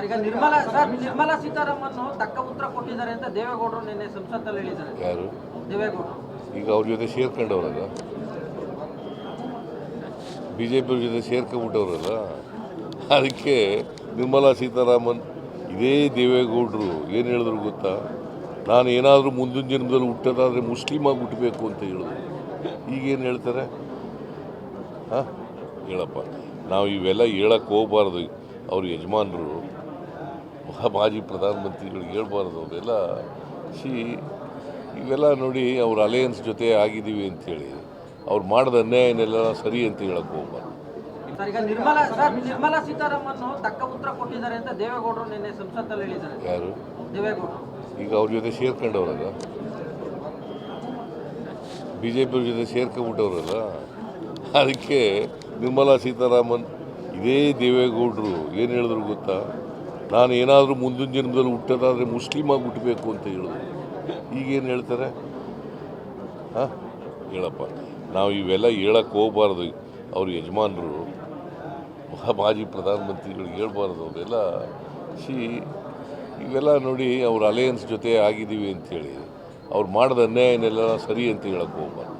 Sir ಈಗ Nirmala sir Nirmala Sitharaman ತಕ್ಕ ಉತ್ತರ ಕೊಟ್ಟಿದ್ದಾರೆ ಅಂತ ದೇವೇಗೌಡರು ನಿನ್ನೆ ಸಂಸತ್ತಲ್ಲಿ ಹೇಳಿದ್ದಾರೆ. ಯಾರು? ದೇವೇಗೌಡರು. ಈಗ ಅವ್ರ ಜೊತೆ ಸೇರ್ಕೊಂಡವ್ರಲ್ಲ? ಬಿ ಜೆ ಜೊತೆ ಸೇರ್ಕೊಂಡ್ಬಿಟ್ಟವ್ರಲ್ಲ? ಅದಕ್ಕೆ ನಿರ್ಮಲಾ ಸೀತಾರಾಮನ್ ಇದೇ ದೇವೇಗೌಡರು ಏನು ಹೇಳಿದ್ರು ಗೊತ್ತಾ? ನಾನು ಏನಾದರೂ ಮುಂದಿನ ಜನ್ಮದಲ್ಲಿ ಹುಟ್ಟೋದಾದರೆ ಮುಸ್ಲಿಮಾಗಿ ಹುಟ್ಟಬೇಕು ಅಂತ ಹೇಳಿದ್ರು. ಈಗೇನು ಹೇಳ್ತಾರೆ? ಹಾಂ? ಹೇಳಪ್ಪ. ನಾವು ಇವೆಲ್ಲ ಹೇಳಕ್ಕೆ ಹೋಗ್ಬಾರ್ದು. ಅವ್ರ ಯಜಮಾನರು ಮಾಜಿ ಪ್ರಧಾನಮಂತ್ರಿಗಳಿಗೆ ಹೇಳ್ಬಾರ್ದು ಅವರೆಲ್ಲ. ಸಿ ಇವೆಲ್ಲ ನೋಡಿ ಅವ್ರ ಅಲಯನ್ಸ್ ಜೊತೆ ಆಗಿದ್ದೀವಿ ಅಂತೇಳಿ. ಅವ್ರು ಮಾಡಿದ ಅನ್ಯಾಯನೆಲ್ಲ ಸರಿ ಅಂತ ಹೇಳಕ್ಕೆ ಹೋಗ್ಬಾರ್ದು. ಈಗ ನಿರ್ಮಲಾ ಸರ್ ನಿರ್ಮಲಾ ಸೀತಾರಾಮನ್ ತಕ್ಕ ಉತ್ತರ ಕೊಟ್ಟಿದ್ದಾರೆ ಅಂತ ದೇವೇಗೌಡರು ನಿನ್ನೆ ಸಂಸತ್ತಲ್ಲಿ ಹೇಳಿದ್ದಾರೆ. ಯಾರು? ದೇವೇಗೌಡರು. ಈಗ ಅವ್ರ ಜೊತೆ ಸೇರ್ಕೊಂಡವ್ರಲ್ಲ? ಬಿ ಜೆ ಪಿಯವ್ರ ಜೊತೆ ಸೇರ್ಕೊಂಡ್ಬಿಟ್ಟವ್ರಲ್ಲ? ಅದಕ್ಕೆ ನಿರ್ಮಲಾ ಸೀತಾರಾಮನ್ ಇದೇ ದೇವೇಗೌಡರು ಏನು ಹೇಳಿದ್ರು ಗೊತ್ತಾ? ನಾನು ಏನಾದರೂ ಮುಂದಿನ ಜನ್ಮದಲ್ಲಿ ಹುಟ್ಟೋದಾದರೆ ಮುಸ್ಲಿಮಾಗಿ ಹುಟ್ಟಬೇಕು ಅಂತ ಹೇಳಿದ್ರು. ಈಗೇನು ಹೇಳ್ತಾರೆ? ಹಾಂ? ಹೇಳಪ್ಪ. ನಾವು ಇವೆಲ್ಲ ಹೇಳಕ್ಕೆ ಹೋಗಬಾರ್ದು. ಅವ್ರ ಯಜಮಾನರು ಮಾಜಿ ಪ್ರಧಾನಮಂತ್ರಿಗಳಿಗೆ ಹೇಳ್ಬಾರ್ದು ಅವರೆಲ್ಲ. ಸಿ ಇವೆಲ್ಲ ನೋಡಿ ಅವ್ರ ಅಲಯನ್ಸ್ ಜೊತೆ ಆಗಿದ್ದೀವಿ ಅಂಥೇಳಿ ಅವ್ರು ಮಾಡಿದ ಅನ್ಯಾಯನೆಲ್ಲ ಸರಿ ಅಂತ ಹೇಳಕ್ಕೆ ಹೋಗ್ಬಾರ್ದು.